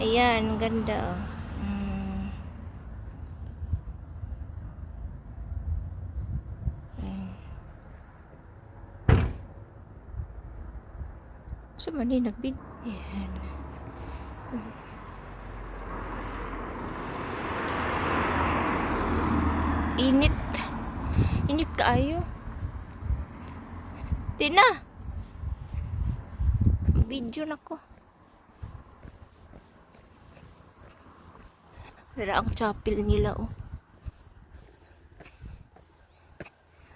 Ayan, ganda oh. Mm. Sa mali nagbig. Ayan. Init. Init kaayo. Di na. Video na ko. Wala ang chapel nila oh.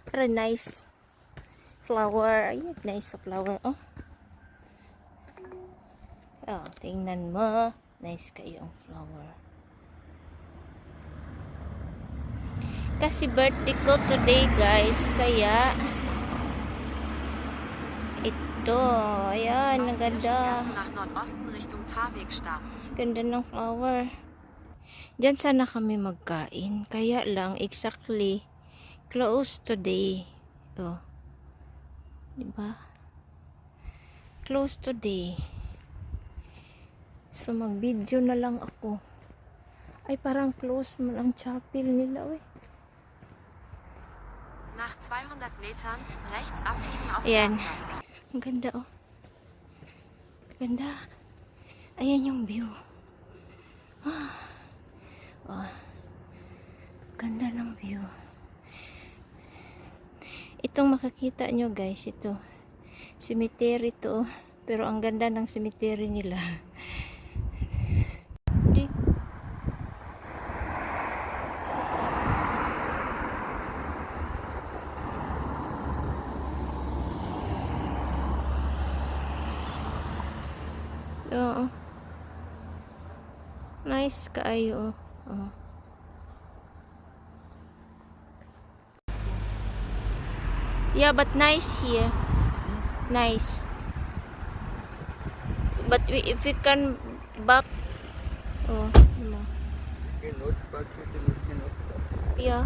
Pero nice. Flower. Ayun, nice flower oh. Oh, tingnan mo. Nice kayo ang flower. Kasi birthday ko today guys. Kaya ito. Ayan, ang ganda. Ganda ng flower. Diyan sana kami magkain. Kaya lang, exactly, close today. Oh. Diba? Close today. So, mag-video na lang ako. Ay, parang close man ang chapel nila, eh. Nach 200 Metern rechts abbiegen auf Ayan. Ang ganda, oh. Ganda. Ayan yung view. Ah. Oh. Ganda ng view. Itong makakita nyo, guys, ito. Cemetery to. Pero ang ganda ng cemetery nila. Di. Oo. Nice kaayo. oh. Yeah, but nice here. Nice. But we, if we can back Oh, no. Yeah.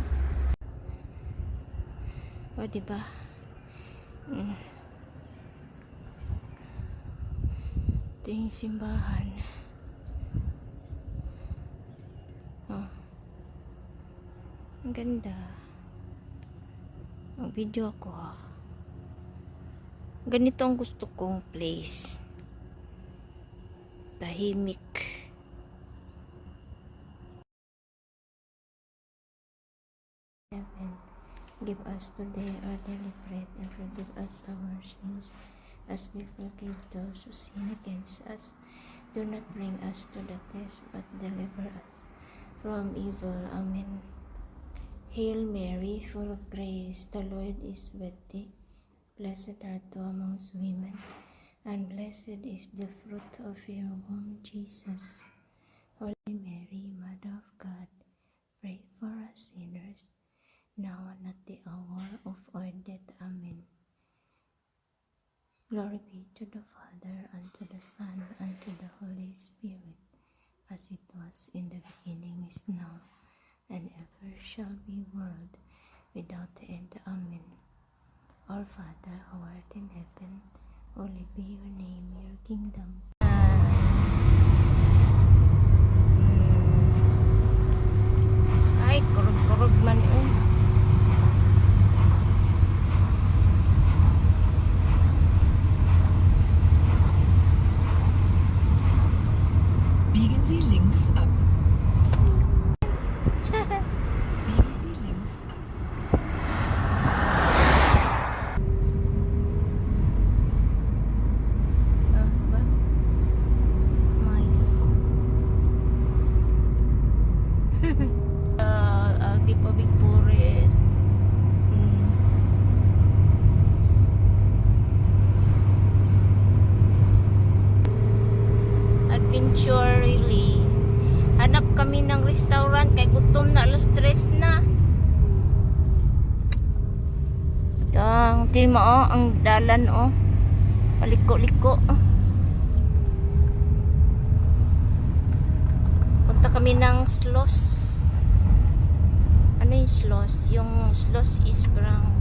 O, diba? Mm. Ito yung simbahan. Oh. Ang ganda. Ang video ako. Ganito ang gusto kong place. Tahimik. Seven. Give us today our daily bread and forgive us our sins as we forgive those who sin against us. Do not bring us to the test, but deliver us from evil. Amen. Hail Mary, full of grace, the Lord is with thee. Blessed art thou amongst women, and blessed is the fruit of your womb, Jesus. Holy Mary, Mother of God, pray for us sinners, now and at the hour of our death. Amen. Glory be to the Father, and to the Son, and to the Holy Spirit, as it was in the beginning, is now, and ever shall be, world without end. Amen. Our Father, who art in heaven, holy be your name, your kingdom. Ay, kurog-kurog man eh. Biegen Sie links ab. Big forest. Mm. Adventure really. Hanap kami ng restaurant kay gutom na alas tres na. Ito ang tima oh, ang dalan oh. Paliko-liko. Punta kami ng Sloss. Ano yung Sloss? Yung Sloss is parang